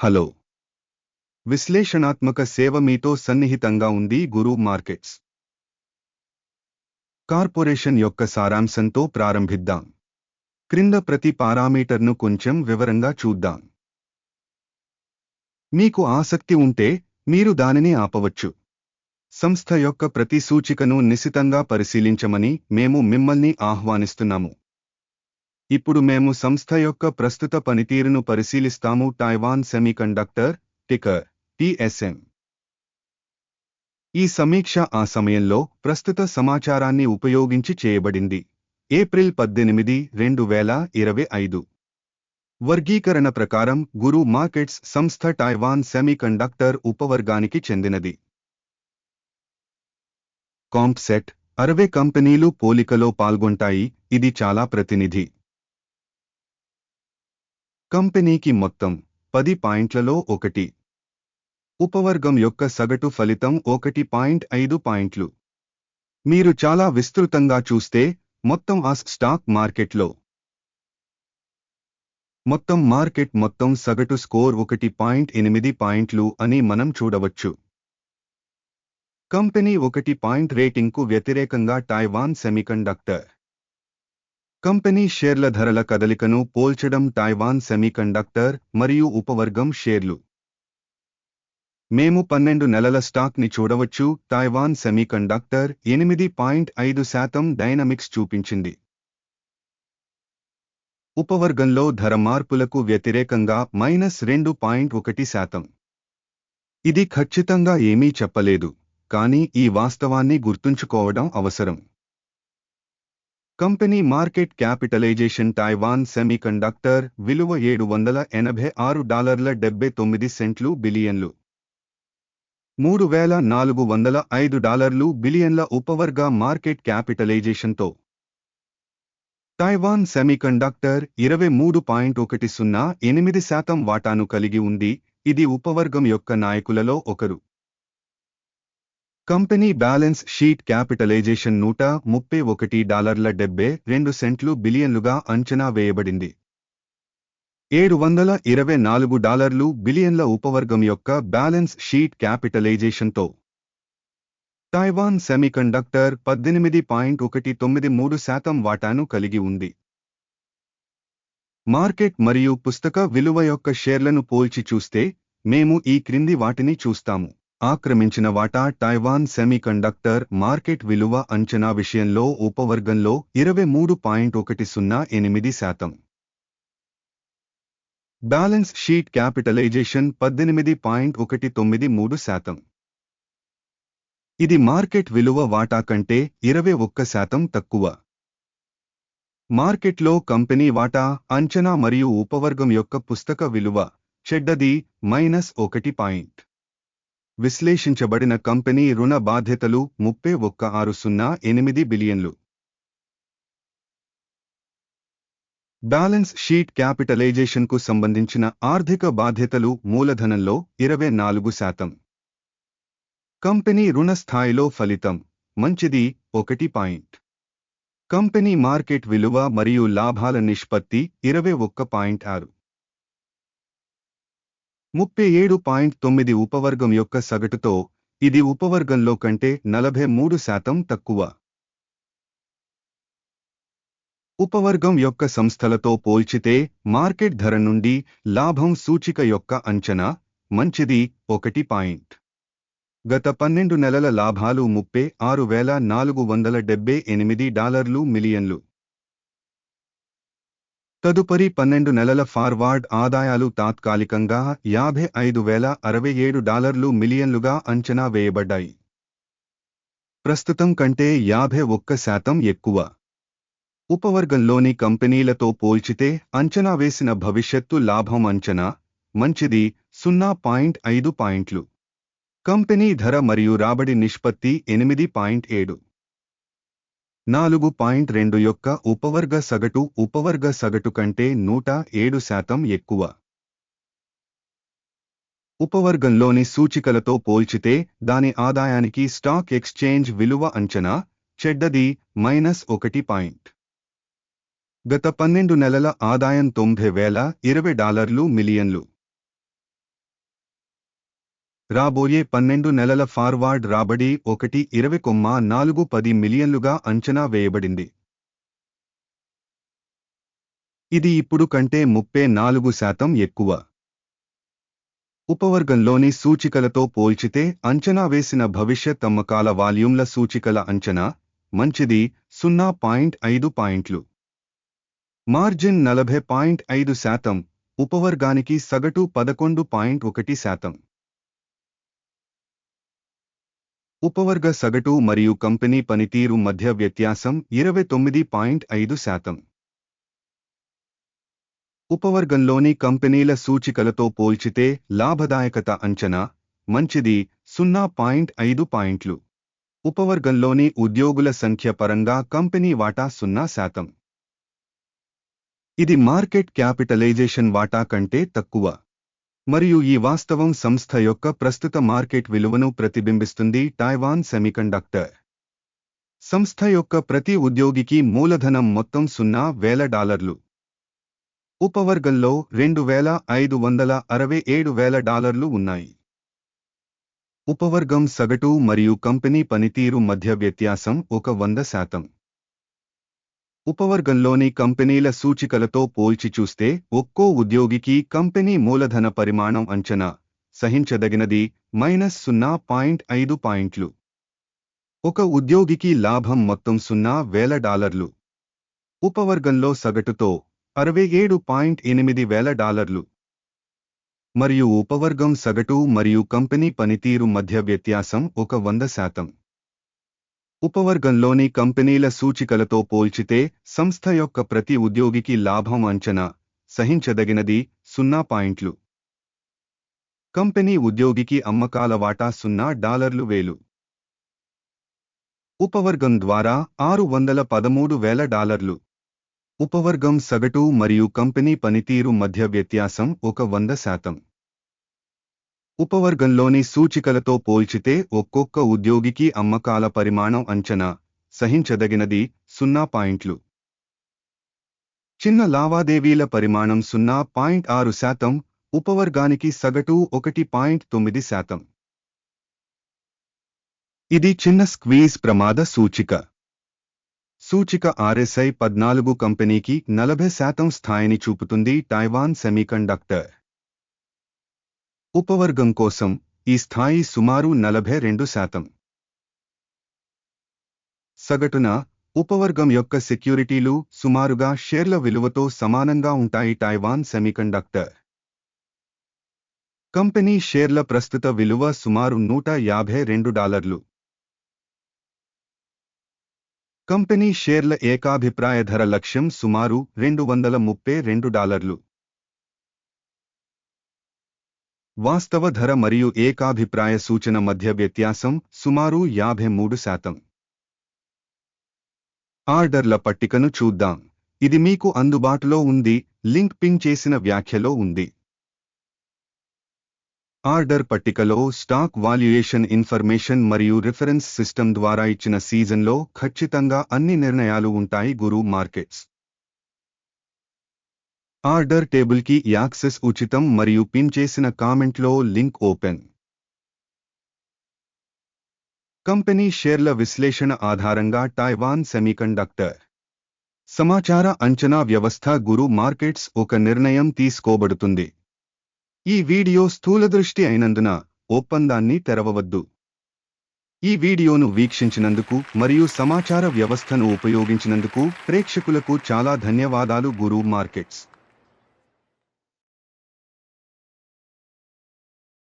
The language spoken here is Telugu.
హలో. విశ్లేషణాత్మక సేవ మీతో సన్నిహితంగా ఉంది గురు మార్కెట్స్. కార్పొరేషన్ యొక్క సారాంశంతో ప్రారంభిద్దాం. క్రింద ప్రతి పారామీటర్ను కొంచెం వివరంగా చూద్దాం. మీకు ఆసక్తి ఉంటే మీరు దానిని ఆపవచ్చు. సంస్థ యొక్క ప్రతి సూచికను నిశితంగా పరిశీలించమని మేము మిమ్మల్ని ఆహ్వానిస్తున్నాము. ఇప్పుడు మేము సంస్థ యొక్క ప్రస్తుత పనితీరును పరిశీలిస్తాము. టైవాన్ సెమీకండక్టర్ టికర్ టిఎస్ఎం ఈ సమీక్ష ఆ సమయంలో ప్రస్తుత సమాచారాన్ని ఉపయోగించి చేయబడింది. ఏప్రిల్ పద్దెనిమిది రెండు వేల ఇరవై ఐదు. వర్గీకరణ ప్రకారం గురు మార్కెట్స్ సంస్థ టైవాన్ సెమీకండక్టర్ ఉపవర్గానికి చెందినది. కాంప్సెట్ అరవై కంపెనీలు పోలికలో పాల్గొంటాయి. ఇది చాలా ప్రతినిధి. కంపెనీకి మొత్తం పది పాయింట్లలో ఒకటి. ఉపవర్గం యొక్క సగటు ఫలితం ఒకటి పాయింట్ ఐదు పాయింట్లు. మీరు చాలా విస్తృతంగా చూస్తే మొత్తం ఆ స్టాక్ మార్కెట్లో. మొత్తం మార్కెట్ మొత్తం సగటు స్కోర్ ఒకటి పాయింట్ ఎనిమిది పాయింట్లు అని మనం చూడవచ్చు. కంపెనీ ఒకటి పాయింట్ రేటింగ్కు వ్యతిరేకంగా టైవాన్ సెమీకండక్టర్ కంపెనీ షేర్ల ధరల కదలికను పోల్చడం టైవాన్ సెమీకండక్టర్ మరియు ఉపవర్గం షేర్లు. మేము పన్నెండు నెలల స్టాక్ని చూడవచ్చు. టైవాన్ సెమీకండక్టర్ ఎనిమిది పాయింట్ ఐదు శాతం డైనమిక్స్ చూపించింది. ఉపవర్గంలో ధర మార్పులకు వ్యతిరేకంగా మైనస్ రెండు పాయింట్ ఒకటి శాతం. ఇది ఖచ్చితంగా ఏమీ చెప్పలేదు. కానీ ఈ వాస్తవాన్ని గుర్తుంచుకోవడం అవసరం. Company market capitalisation Taiwan semiconductor విలువ ఏడు వందల ఎనభై ఆరు డాలర్ల డెబ్బై తొమ్మిది సెంట్లు బిలియన్లు. మూడు వేల నాలుగు వందల ఐదు డాలర్లు బిలియన్ల ఉపవర్గ మార్కెట్ క్యాపిటలైజేషన్తో. తైవాన్ సెమీకండక్టర్ ఇరవై మూడు పాయింట్ ఒకటి సున్నా ఎనిమిది శాతం వాటాను కలిగి ఉంది. ఇది ఉపవర్గం యొక్క నాయకులలో ఒకరు. కంపెనీ బ్యాలెన్స్ షీట్ క్యాపిటలైజేషన్ నూట ముప్పై ఒకటి డాలర్ల డెబ్బై రెండు సెంట్లు బిలియన్లుగా అంచనా వేయబడింది. ఏడు వందల ఇరవై నాలుగు డాలర్లు బిలియన్ల ఉపవర్గం యొక్క బ్యాలెన్స్ షీట్ క్యాపిటలైజేషన్తో. తైవాన్ సెమీకండక్టర్ పద్దెనిమిది పాయింట్ ఒకటి తొమ్మిది మూడు శాతం వాటాను కలిగి ఉంది. మార్కెట్ మరియు పుస్తక విలువ యొక్క షేర్లను పోల్చి చూస్తే మేము ఈ క్రింది వాటిని చూస్తాము. ఆక్రమించిన వాటా టైవాన్ సెమీకండక్టర్ మార్కెట్ విలువ అంచనా విషయంలో ఉపవర్గంలో ఇరవై మూడు పాయింట్ ఒకటి సున్నా ఎనిమిది శాతం. బ్యాలెన్స్ షీట్ క్యాపిటలైజేషన్ పద్దెనిమిది పాయింట్ ఒకటి తొమ్మిది మూడు శాతం. ఇది మార్కెట్ విలువ వాటా కంటే ఇరవై ఒక్క శాతం తక్కువ. మార్కెట్లో కంపెనీ వాటా అంచనా మరియు ఉపవర్గం యొక్క పుస్తక విలువ చెడ్డది మైనస్ ఒకటి పాయింట్. విశ్లేషించబడిన కంపెనీ రుణ బాధ్యతలు ముప్పై ఒక్క ఆరు సున్నా ఎనిమిది బిలియన్లు. బ్యాలెన్స్ షీట్ క్యాపిటలైజేషన్కు సంబంధించిన ఆర్థిక బాధ్యతలు మూలధనంలో ఇరవై నాలుగు శాతం. కంపెనీ రుణ స్థాయిలో ఫలితం మంచిది ఒకటి పాయింట్. కంపెనీ మార్కెట్ విలువ మరియు లాభాల నిష్పత్తి ఇరవై ఒక్క పాయింట్ ఆరు. ముప్పై ఏడు పాయింట్ తొమ్మిది ఉపవర్గం యొక్క సగటుతో ఇది ఉపవర్గంలో కంటే నలభై మూడు శాతం తక్కువ. ఉపవర్గం యొక్క సంస్థలతో పోల్చితే మార్కెట్ ధర నుండి లాభం సూచిక యొక్క అంచనా మంచిది ఒకటి పాయింట్. గత పన్నెండు నెలల లాభాలు ముప్పై ఆరు వేల నాలుగు వందల డెబ్బై ఎనిమిది డాలర్లు మిలియన్లు. తదుపరి పన్నెండు నెలల ఫార్వార్డ్ ఆదాయాలు తాత్కాలికంగా యాభై ఐదు వేల అరవై ఏడు డాలర్లు మిలియన్లుగా అంచనా వేయబడ్డాయి. ప్రస్తుతం కంటే యాభై ఒక్క శాతం ఎక్కువ. ఉపవర్గంలోని కంపెనీలతో పోల్చితే అంచనా వేసిన భవిష్యత్తు లాభం అంచనా మంచిది సున్నా పాయింట్ ఐదు పాయింట్లు. కంపెనీ ధర మరియు రాబడి నిష్పత్తి ఎనిమిది పాయింట్ ఏడు. నాలుగు పాయింట్ రెండు యొక్క ఉపవర్గ సగటు ఉపవర్గ సగటు కంటే నూట ఏడు శాతం ఎక్కువ. ఉపవర్గంలోని సూచికలతో పోల్చితే దాని ఆదాయానికి స్టాక్ ఎక్స్చేంజ్ విలువ అంచనా చెడ్డది మైనస్ ఒకటి పాయింట్. గత పన్నెండు నెలల ఆదాయం తొంభై వేల ఇరవై డాలర్లు మిలియన్లు. రాబోయే పన్నెండు నెలల ఫార్వార్డ్ రాబడి ఒకటి ఇరవై కొమ్మ నాలుగు పది మిలియన్లుగా అంచనా వేయబడింది. ఇది ఇప్పుడు కంటే ముప్పై నాలుగు శాతం ఎక్కువ. ఉపవర్గంలోని సూచికలతో పోల్చితే అంచనా వేసిన భవిష్యత్ అమ్మకాల వాల్యూమ్ల సూచికల అంచనా మంచిది సున్నా పాయింట్ ఐదు పాయింట్లు. మార్జిన్ నలభై పాయింట్ ఐదు శాతం ఉపవర్గానికి సగటు పదకొండు పాయింట్ ఒకటి శాతం. ఉపవర్గ సగటు మరియు కంపెనీ పనితీరు మధ్య వ్యత్యాసం ఇరవై తొమ్మిది పాయింట్ ఐదు శాతం. ఉపవర్గంలోని కంపెనీల సూచికలతో పోల్చితే లాభదాయకత అంచనా మంచిది సున్నా పాయింట్ ఐదు పాయింట్లు. ఉపవర్గంలోని ఉద్యోగుల సంఖ్య పరంగా కంపెనీ వాటా సున్నా శాతం. ఇది మార్కెట్ క్యాపిటలైజేషన్ వాటా కంటే తక్కువ. మరియు ఈ వాస్తవం సంస్థ యొక్క ప్రస్తుత మార్కెట్ విలువను ప్రతిబింబిస్తుంది టైవాన్ సెమీకండక్టర్ సంస్థ యొక్క ప్రతి ఉద్యోగికి మూలధనం మొత్తం సున్నా వేల డాలర్లు. ఉపవర్గంలో రెండు వేల ఐదు వందల అరవై ఏడు వేల డాలర్లు ఉన్నాయి. ఉపవర్గం సగటు మరియు కంపెనీ పనితీరు మధ్య వ్యత్యాసం ఒక వంద శాతం. ఉపవర్గంలోని కంపెనీల సూచికలతో పోల్చి చూస్తే ఒక్కో ఉద్యోగికి కంపెనీ మూలధన పరిమాణం అంచనా సహించదగినది మైనస్ సున్నా పాయింట్ ఐదు పాయింట్లు. ఒక ఉద్యోగికి లాభం మొత్తం సున్నా వేల డాలర్లు. ఉపవర్గంలో సగటుతో అరవై ఏడు పాయింట్ ఎనిమిది వేల డాలర్లు. మరియు ఉపవర్గం సగటు మరియు కంపెనీ పనితీరు మధ్య వ్యత్యాసం ఒక వంద శాతం. ఉపవర్గంలోని కంపెనీల సూచికలతో పోల్చితే సంస్థ యొక్క ప్రతి ఉద్యోగికి లాభం అంచనా సహించదగినది సున్నా పాయింట్లు. కంపెనీ ఉద్యోగికి అమ్మకాల వాటా సున్నా డాలర్లు వేలు. ఉపవర్గం ద్వారా ఆరు వందల పదమూడు వేల డాలర్లు. ఉపవర్గం సగటు మరియు కంపెనీ పనితీరు మధ్య వ్యత్యాసం ఒక వంద శాతం. ఉపవర్గంలోని సూచికలతో పోల్చితే ఒక్కొక్క ఉద్యోగికి అమ్మకాల పరిమాణం అంచనా సహించదగినది సున్నా పాయింట్లు. చిన్న లావాదేవీల పరిమాణం సున్నా పాయింట్ ఆరు శాతం ఉపవర్గానికి సగటు ఒకటి పాయింట్ తొమ్మిది శాతం. ఇది చిన్న స్క్వీజ్ ప్రమాద సూచిక. సూచిక ఆర్ఎస్ఐ పద్నాలుగు కంపెనీకి నలభై శాతం స్థాయిని చూపుతుంది టైవాన్ సెమీకండక్టర్. ఉపవర్గం కోసం ఈ స్థాయి సుమారు నలభై రెండు శాతం. సగటున ఉపవర్గం యొక్క సెక్యూరిటీలు సుమారుగా షేర్ల విలువతో సమానంగా ఉంటాయి టైవాన్ సెమీకండక్టర్. కంపెనీ షేర్ల ప్రస్తుత విలువ సుమారు నూట యాభై రెండు డాలర్లు. కంపెనీ షేర్ల ఏకాభిప్రాయ ధర లక్ష్యం సుమారు రెండు వందల ముప్పై రెండు డాలర్లు. వాస్తవ ధర మరియు ఏకాభిప్రాయ సూచన మధ్య వ్యత్యాసం సుమారు యాభై మూడు శాతం. ఆర్డర్ల పట్టికను చూద్దాం. ఇది మీకు అందుబాటులో ఉంది లింక్ పిన్ చేసిన వ్యాఖ్యలో ఉంది. ఆర్డర్ పట్టికలో స్టాక్ వాల్యుయేషన్ ఇన్ఫర్మేషన్ మరియు రిఫరెన్స్ సిస్టమ్ ద్వారా ఇచ్చిన సీజన్లో ఖచ్చితంగా అన్ని నిర్ణయాలు ఉంటాయి గురు మార్కెట్స్. ఆర్డర్ టేబుల్కి యాక్సెస్ ఉచితం మరియు పిన్ చేసిన కామెంట్లో లింక్ ఓపెన్. కంపెనీ షేర్ల విశ్లేషణ ఆధారంగా టైవాన్ సెమీకండక్టర్. సమాచార అంచనా వ్యవస్థ గురు మార్కెట్స్ ఒక నిర్ణయం తీసుకోబడుతుంది. ఈ వీడియో స్థూలదృష్టి అయినందున ఒప్పందాన్ని తెరవవద్దు. ఈ వీడియోను వీక్షించినందుకు మరియు సమాచార వ్యవస్థను ఉపయోగించినందుకు ప్రేక్షకులకు చాలా ధన్యవాదాలు గురు మార్కెట్స్.